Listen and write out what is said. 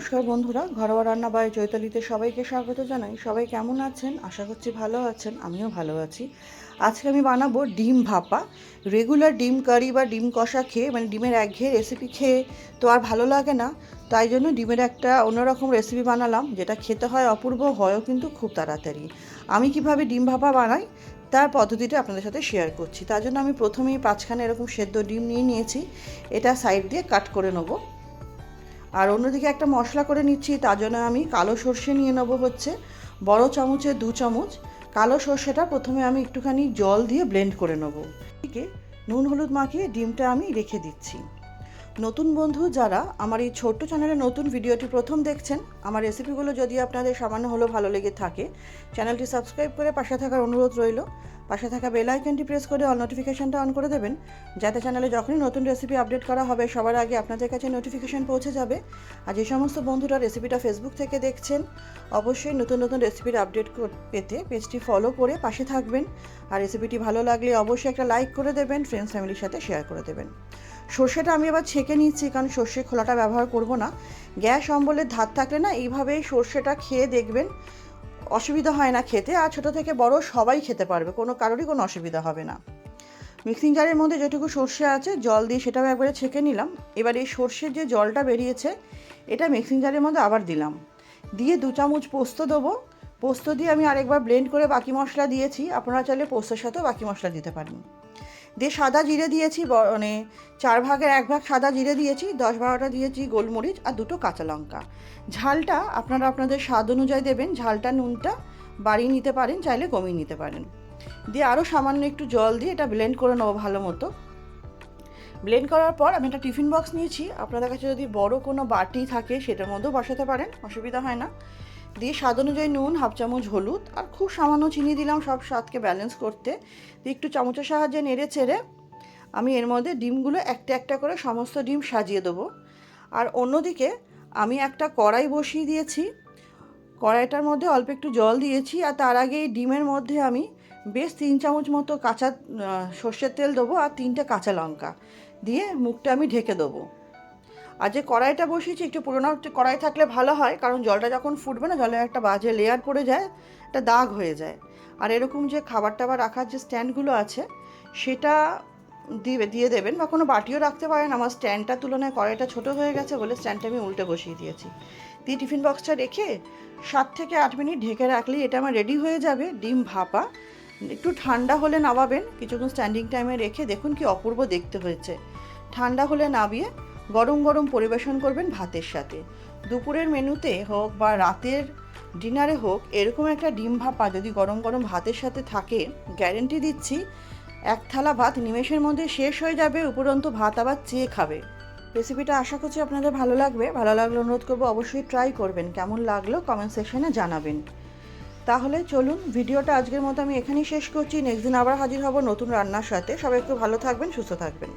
নমস্কার বন্ধুরা, ঘরোয়া রান্না বাই চৈতালিতে সবাইকে স্বাগত জানাই। সবাই কেমন আছেন? আশা করছি ভালো আছেন, আমিও ভালো আছি। আজকে আমি বানাবো ডিম ভাপা। রেগুলার ডিম কারি বা ডিম কষা খেয়ে মানে ডিমের একঘেয়ে রেসিপি খেয়ে তো আর ভালো লাগে না। তাই জন্য ডিমের একটা অন্যরকম রেসিপি বানালাম, যেটা খেতে হয় অপূর্ব, হয়ও কিন্তু খুব তাড়াতাড়ি। আমি কীভাবে ডিম ভাপা বানাই, তার পদ্ধতিটা আপনাদের সাথে শেয়ার করছি। তার জন্য আমি প্রথমেই পাঁচখানে এরকম সেদ্ধ ডিম নিয়ে নিয়েছি। এটা সাইড দিয়ে কাট করে নেব। আর অন্যদিকে একটা মশলা করে নিচ্ছি তার জন্য আমি কালো সর্ষে নিয়ে নেব হচ্ছে। বড় চামচে দু চামচ। কালো সর্ষেটা প্রথমে আমি একটুখানি জল দিয়ে ব্লেন্ড করে নেব। এদিকে নুন হলুদ মাখিয়ে ডিমটা আমি রেখে দিচ্ছি। নতুন বন্ধু যারা আমার এই ছোট্ট চ্যানেলে নতুন ভিডিওটি প্রথম দেখছেন, আমার রেসিপিগুলো যদি আপনাদের সামান্য হলেও ভালো লেগে থাকে, চ্যানেলটি সাবস্ক্রাইব করে পাশে থাকার অনুরোধ রইল। পাশে থাকা বেল আইকনটি প্রেস করে অল নোটিফিকেশনটা অন করে দেবেন, যাতে চ্যানেলে যখনই নতুন রেসিপি আপডেট করা হবে, সবার আগে আপনাদের কাছে নোটিফিকেশন পৌঁছে যাবে। আর যে সমস্ত বন্ধুরা রেসিপিটা ফেসবুক থেকে দেখছেন, অবশ্যই নতুন নতুন রেসিপির আপডেট পেতে পেজটি ফলো করে পাশে থাকবেন। আর রেসিপিটি ভালো লাগলে অবশ্যই একটা লাইক করে দেবেন ফ্রেন্ডস ফ্যামিলির সাথে শেয়ার করে দেবেন। সর্ষেটা আমি এবার ছেঁকে নিচ্ছি, কারণ সর্ষে খোলাটা ব্যবহার করব না। গ্যাস, অম্বলের ধার থাকলে না এইভাবেই সর্ষেটা খেয়ে দেখবেন। অসুবিধা হয় না খেতে, আর ছোটো থেকে বড় সবাই খেতে পারবে, কোনো কারোরই কোনো অসুবিধা হবে না। মিক্সিং জারের মধ্যে যেটুকু সর্ষে আছে, জল দিয়ে সেটাও একবারে ছেঁকে নিলাম। এবার এই সর্ষের যে জলটা বেরিয়েছে, এটা মিক্সিং জারের মধ্যে আবার দিলাম। দিয়ে দু চামচ পোস্ত দেবো। পোস্ত দিয়ে আমি আরেকবার ব্লেন্ড করে বাকি মশলা দিয়েছি। আপনারা চাইলে পোস্তর সাথেও বাকি মশলা দিতে পারেন। দিয়ে সাদা জিরে দিয়েছি মানে চার ভাগের এক ভাগ সাদা জিরে দিয়েছি, দশ বারোটা দিয়েছি গোলমরিচ আর দুটো কাঁচা লঙ্কা। ঝালটা আপনারা আপনাদের স্বাদ অনুযায়ী দেবেন, ঝালটা, নুনটা বাড়িয়ে নিতে পারেন, চাইলে কমিয়ে নিতে পারেন। দিয়ে আরও সামান্য একটু জল দিয়ে এটা ব্লেন্ড করে নেব ভালো মতো। ব্লেন্ড করার পর আমি একটা টিফিন বক্স নিয়েছি। আপনাদের কাছে যদি বড় কোনো বাটি থাকে, সেটার মধ্যেও বসাতে পারেন, অসুবিধা হয় না। দিয়ে স্বাদ অনুযায়ী নুন, হাফ চামচ হলুদ আর খুব সামান্য চিনি দিলাম সব স্বাদকে ব্যালেন্স করতে। দিয়ে একটু চামচের সাহায্যে নেড়ে চেড়ে আমি এর মধ্যে ডিমগুলো একটা একটা করে সমস্ত ডিম সাজিয়ে দেবো। আর অন্যদিকে আমি একটা কড়াই বসিয়ে দিয়েছি। কড়াইটার মধ্যে অল্প একটু জল দিয়েছি আর তার আগে এই ডিমের মধ্যে আমি বেশ তিন চামচ মতো কাঁচা সর্ষের তেল দেবো আর তিনটে কাঁচা লঙ্কা। দিয়ে মুখটা আমি ঢেকে দেবো। আর যে কড়াইটা বসিয়েছি একটু পুরোনো কড়াই থাকলে ভালো হয়, কারণ জলটা যখন ফুটবে না, জলে একটা বাজে লেয়ার পড়ে যায়, একটা দাগ হয়ে যায়। আর এরকম যে খাবার টাবার রাখার যে স্ট্যান্ডগুলো আছে, সেটা দিয়ে দিয়ে দেবেন বা কোনো বাটিও রাখতে পারেন। আমার স্ট্যান্ডটার তুলনায় কড়াইটা ছোটো হয়ে গেছে বলে স্ট্যান্ডটা আমি উল্টে বসিয়ে দিয়েছি। দিয়ে টিফিন বক্সটা রেখে সাত থেকে আট মিনিট ঢেকে রাখলেই এটা আমার রেডি হয়ে যাবে, ডিম ভাপা। একটু ঠান্ডা হলে নামাবেন, কিছুক্ষণ স্ট্যান্ডিং টাইমে রেখে দেখুন কি অপূর্ব দেখতে হয়েছে। ঠান্ডা হলে নামিয়ে গরম গরম পরিবেশন করবেন ভাতের সাথে। দুপুরের মেনুতে হোক বা রাতের ডিনারে হোক, এরকম একটা ডিম ভাপা যদি গরম গরম ভাতের সাথে থাকে, গ্যারেন্টি দিচ্ছি, এক থালা ভাত নিমেষের মধ্যে শেষ হয়ে যাবে, উপরন্ত ভাত আবার চেয়ে খাবে। রেসিপিটা আশা করছি আপনাদের ভালো লাগবে। ভালো লাগলে অনুরোধ করব অবশ্যই ট্রাই করবেন। কেমন লাগল কমেন্ট সেকশনে জানাবেন। তাহলে চলুন, ভিডিওটা আজকের মতো আমি এখানেই শেষ করছি। নেক্সট দিন আবার হাজির হব নতুন রান্নার সাথে। সবাই একটু ভালো থাকবেন, সুস্থ থাকবেন।